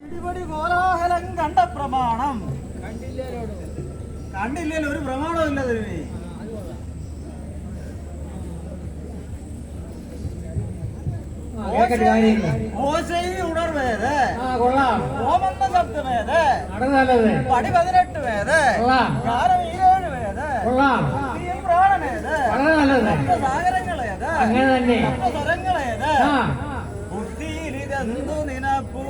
ഇടിപൊടി കോലാഹലം കണ്ട പ്രമാണം. കണ്ടില്ലല്ലോ ഒരു പ്രമാണം ഇല്ല തിരുമി ഉണർവേത് ഓമന്ന ശബ്ദമേത് പടി പതിനെട്ട് പേര് കാലം ഈരേഴ് പേര് പ്രാണനേത് സാഗരങ്ങളേത് സ്വരങ്ങളേത് ബുദ്ധിയിലിതെന്തു നിനപ്പൂ?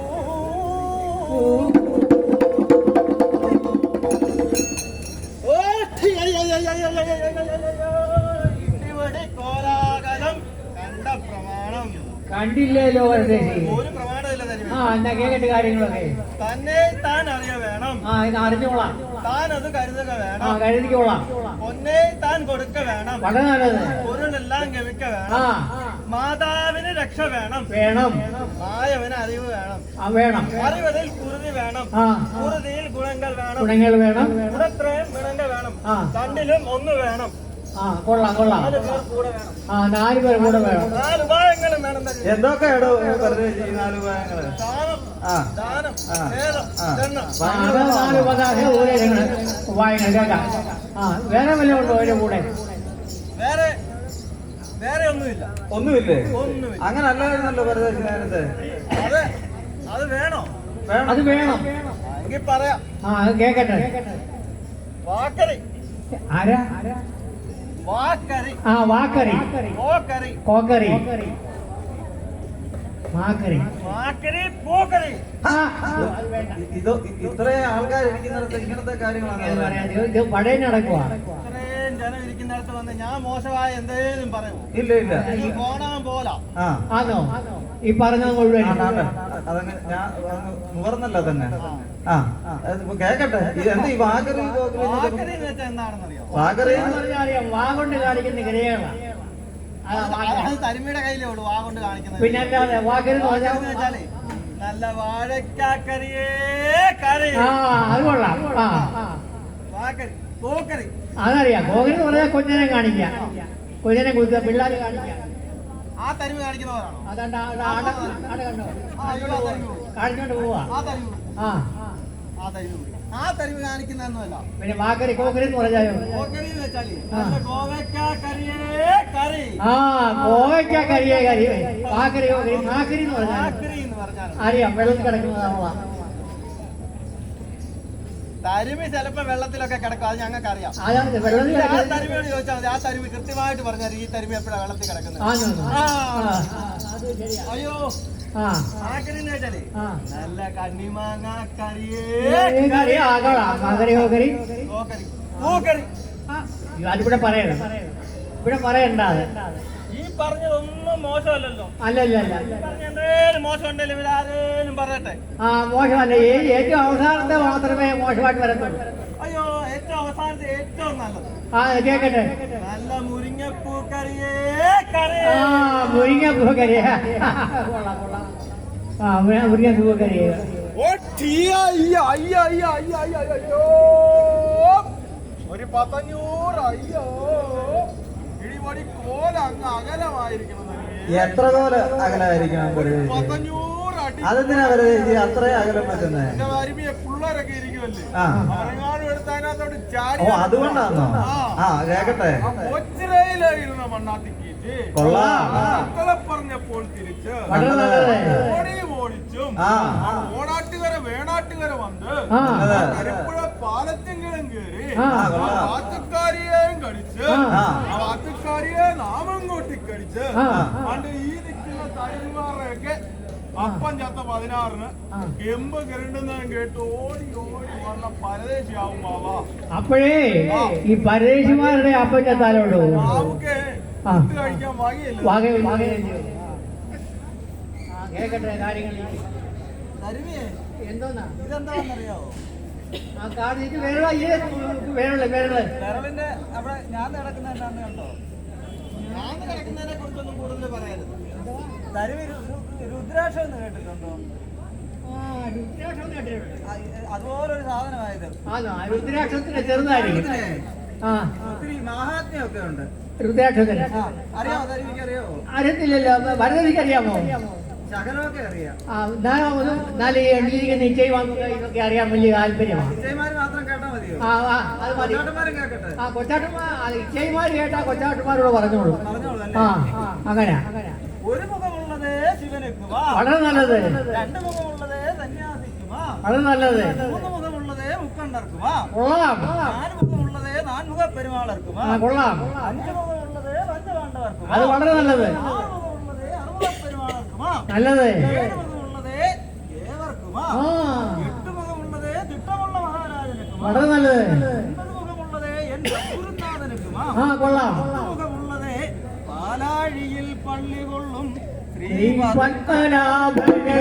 കണ്ടില്ലല്ലോ ഒരു പ്രമാണമില്ല ആ എന്നാ കേക്കട്ടെ കാര്യങ്ങളൊക്കെ. തന്നെ താൻ അറിയ വേണം. ആ ഇത് അറിഞ്ഞോളാം. താൻ അത് കരുതുക ആ വേണം കരുതിക്കോളാം. ഒന്നേ താൻ കൊടുക്ക വേണം. വളരെ നല്ലത്. പൊരുളെല്ലാം ഗമിക്ക ആ. വേണം മാതാവിന് രക്ഷ വേണം വേണം മായവന് അറിവ് വേണം ആ വേണം അറിവതിൽ കുറുതി വേണം കുറുതിയിൽ ഗുണങ്ങൾ വേണം ഗുണങ്ങൾ വേണം ഗുണത്രയം ഗുണങ്ങൾ വേണം രണ്ടിലും ഒന്ന് വേണം ആ കൊള്ളാം കൊള്ളാം ആ നാല് പേർ കൂടെ വേണം എന്തൊക്കെ ഇടോ പറഞ്ഞു ഈ നാല് ഉപായങ്ങൾ നാല് ഉപാധാന ഉപായങ്ങൾ കേൾക്കാം ആ വേറെ വല്ലതും ഉണ്ടോ അതിന്റെ കൂടെ വേറെ ഒന്നുമില്ല. ഒന്നുമില്ലേ? ഒന്നുമില്ല. അങ്ങനെ അല്ലായിരുന്നല്ലോ വെറുതെ ഞാനത് അത് അത് വേണോ. വേണം. അത് വേണം. എങ്കിൽ പറയാം. ആ അത് കേക്കട്ടെ. വാക്കറി. ആരാ? വാക്കറി. ആ വാക്കറി. Cookery cookery മാക്കറി പോക്കറി. ഇതോ ഇത്രയും ആൾക്കാർ ഇരിക്കുന്നിടത്ത് ഇങ്ങനത്തെ കാര്യങ്ങളാണ് ഇത് പറയാം. ഇത് ഇത് പഴയ നടക്കുവാ ഇത്രയും ജനം ഇരിക്കുന്നിടത്ത് വന്ന് ഞാൻ മോശമായ എന്തേലും പറയുമോ? ഇല്ല ഇല്ല. ഇത് പോണാൻ പോലാ. ആ. ആണോ? ഈ പറഞ്ഞത് മുഴുവൻ അതങ്ങനെ ഞാൻ അങ്ങ് തന്നെ ആ. അത് ഇപ്പൊ കേക്കട്ടെ? ഇത് എന്ത് ഈ വാകറി വാക്കറി എന്ന് വെച്ചാൽ എന്താണെന്നറിയോ? വാകറി എന്ന് പറഞ്ഞാൽ അറിയാം വാ കൊണ്ട് കാണിക്കുന്ന ക്രിയകളാണ് തരുമയുടെ കയ്യിലേ ഉള്ളൂ വാ കൊണ്ട് കാണിക്കുന്നത്. പിന്നെ അല്ലാതെ വാക്കറി എന്ന് പറഞ്ഞാൽ വെച്ചാലേ നല്ല വാഴക്കാക്കറിയേ കറി. ആ അത് കൊള്ളാം. വാക്കറി പോക്കറി. അതറിയാം. ഗോകുലം കുറേ കൊഞ്ഞനെ കാണിക്ക. കൊഞ്ഞനെ കുളിക്കുക പിള്ളേർ ആ ആ ആ പിന്നെ എന്ന് പറഞ്ഞാലോ കോക്കറി എന്ന് വെച്ചാൽ ആ. കോവയ്ക്ക കറിയേ എന്ന് അറിയാം വെള്ളം കിടക്കുന്നതാണോ? തരുമി ചിലപ്പോ വെള്ളത്തിലൊക്കെ കിടക്കും അത് ഞങ്ങൾക്ക് അറിയാം ആ തരുമിയോട് ചോദിച്ചാൽ മതി. ആ തരുമി കൃത്യമായിട്ട് പറഞ്ഞാൽ ഈ തരുമി എപ്പോഴാണ് വെള്ളത്തിൽ കിടക്കുന്നത്? അയ്യോ. നല്ല കണ്ണിമാങ്ങ കറിയേക്കറി പൂക്കറി ഇവിടെ പറയണം ഇവിടെ പറയണ്ടാതെ ഈ പറഞ്ഞതൊന്നും മോശമല്ലല്ലോ. അല്ലല്ല മോശം ഉണ്ടെങ്കിൽ ഇവരാരേലും പറയട്ടെ. ആ മോശമല്ല. ഏറ്റവും അവസാനത്തെ മാത്രമേ മോശമായിട്ട് വരത്തുള്ളൂ. അയ്യോ ഏറ്റവും അവസാനത്തെ ഏറ്റവും നല്ലത്. ആ കേക്കട്ടെ. നല്ല മുരിങ്ങപ്പൂക്കറിയേ കറി ആ മുരിങ്ങ പൂക്കരി കൊള്ളാം കൊള്ളാം ആ മുരി- മുരിങ്ങ പൂക്കരി ഒരു പത്തഞ്ഞൂറ് അയ്യോ. അടി എത്ര കോല അകലമായിരിക്കണം പത്തഞ്ഞൂറ് അടി അതെന്തിനാ വെറുതെ അത്ര അകലം വെക്കുന്നേ. ചാരി ഓ അതുകൊണ്ടാണോ ആ. കേക്കട്ടെ. കൊച്ചിരയിലായിരുന്ന മണ്ണാത്തി ഓടിച്ചും പാലത്തെങ്കിലും കയറി പാച്ചക്കാരിയെ കടിച്ച് വാത്തുക്കാരിയെ നാമം കൂട്ടിക്കടിച്ച്. പണ്ട് ഈ നിൽക്കുന്ന തരുമാറൊക്കെ അപ്പം ചത്ത പതിനാറിന് ആ. എമ്പ് കിരണ്ടുന്നതും കേട്ട് ഓടി ഓടി വന്ന പരദേശിയാവും ബാബാ അപ്പോഴേ ഈ പരദേശിമാരുടെ അപ്പം ചെത്താലുള്ളൂ കേട്ടെ ആ. ഇത് കഴിക്കാൻ വകയില്ല. വാക വാക കേക്കട്ടെ കാര്യങ്ങൾ എന്തോന്നാ? ഇതെന്താണെന്നറിയാവോ? അവിടെ ഞാൻ നടക്കുന്ന എന്താണെന്ന് കണ്ടോ? ഞാൻ കിടക്കുന്നതിനെ കുറിച്ചൊന്നും കൂടുതൽ പറയരുത് തരുവി രുദ്രാക്ഷം എന്ന് കേട്ടിട്ടുണ്ടോ? ആ, ഇത് അതുപോലൊരു സാധനമായത്. ആണോ രുദ്രാക്ഷത്തിന് ചെറുതായിരിക്കും. ഒത്തിരി മാഹാത്മ്യമൊക്കെ ഉണ്ട്. രുദ്രാക്ഷത്തിന്. അറിയാമോ? അറിയത്തില്ലല്ലോ. ഭരതനിക്ക് അറിയാമോ? നിശ്ചയം വാങ്ങുക ഇതൊക്കെ അറിയാൻ വലിയ താല്പര്യമാണ്. ആ കൊച്ചാട്ടന്മാർ ഇച്ചയിമാർ കേട്ടാ കൊച്ചാട്ടന്മാരോട് പറഞ്ഞോളൂ. ആ അല്ലേ അങ്ങനെ ഒരു മുഖമുള്ളത് വളരെ നല്ലത്. രണ്ട് മുഖമുള്ളത് സന്യാസിക്കുമാ. വളരെ നല്ലത്. മൂന്ന് മുഖമുള്ളത് മുക്കണ്ടർക്കുമാ കൊള്ളാം. നാല് മുഖമുള്ളത് നാൻമുഖ പെരുമാളർക്കുമാ കൊള്ളാം. അഞ്ച് മുഖമുള്ളത് പഞ്ചപാണ്ഡവർക്കും അത് വളരെ നല്ലത് ആറ് മുഖമുള്ളത് അറുമുഖ പെരുമാളർക്കുമാ നല്ലത് ഏഴ് മുഖമുള്ളത് ഏവർക്കുമാ ആ എട്ട് മുഖമുള്ളത് തിട്ടമുള്ള മഹാരാജനുക്കുമാ. വളരെ നല്ലത്. ആ കൊള്ളാം. പാലാഴിയിൽ പള്ളി കൊള്ളും. ശ്രീ പത്മനാഭനെ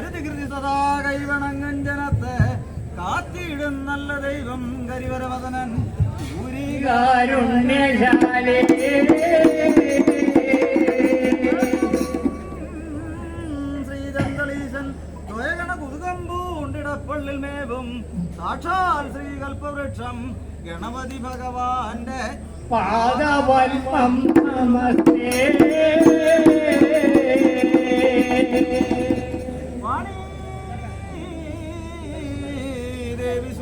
കരുതികൃതി സദാ ജനത്തെ കാത്തിടും നല്ല ദൈവം കരിവരവദനൻ കാരുണ്യശാലേ. ശ്രീചന്ദ്രളീശൻ ദ്വയഗണ കുതുകമ്പൂണ്ടിടപ്പള്ളിൽ മേവും. സാക്ഷാൽ ശ്രീകൽപവൃക്ഷം ഗണപതി ഭഗവാന്റെ പാദപത്മം നമസ്തേ.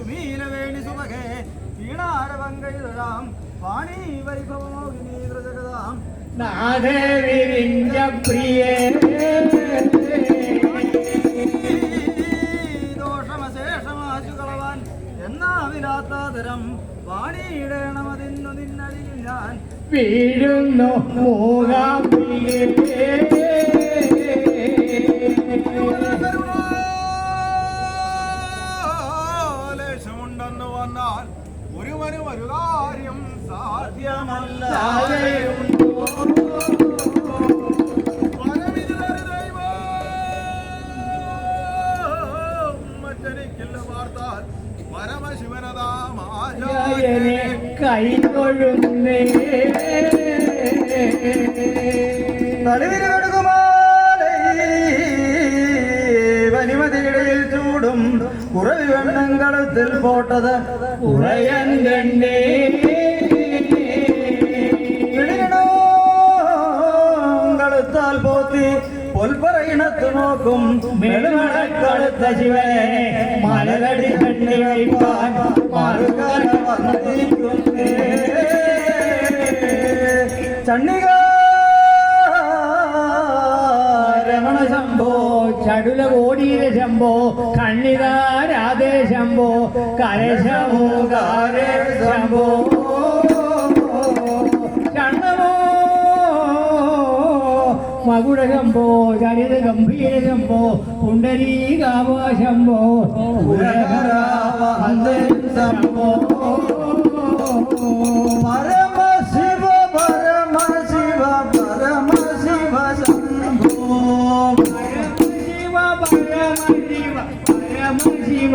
ദേവി സുനീലവേണി സുമകേ വീണാരവങ്കൈതരാം വാണി വൈഭവമോഹിനി ദ്രജഗതാം നാദേവിരിഞ്ച പ്രിയേ. ദോഷമശേഷമാശു കളവാൻ എന്നാവിലാത്താതരം വാണിയിടേണമതിന്നു നിന്നരികിൽ ഞാൻ. വീഴുന്നു മൂകാംബികേ വന്നാൽ ഒരുവനും ഒരു കാര്യം സാധ്യമല്ല. കൈതൊഴുന്നേ വനിമതിയിടയിൽ ചൂടും കുറവി വെണ്ണം കടത്തിൽ പോട്ടത് കടുത്താൽ പോത്തി പൊൽപ്പറയിണത്ത് നോക്കും. മെളുമണക്കടുത്ത ശിവനെ മലകടി കണ്ണി ചണ്ഡിക രമണ ശംഭോ ചടുല കോടീര ശംഭോ കണ്ണിതാരാധേ ശംഭോ കരശമോ കാരേ ശംഭോ ചണ്ണമോ? മകുട ശംഭോ ചരിത ഗംഭീര ശംഭോ പുണ്ടരീകാവ ശംഭോ ശംഭോ പരമശിവ പരമ ശിവ ശംഭോ ശിവ പരമ ശിവ പരമ ശിവ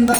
இந்த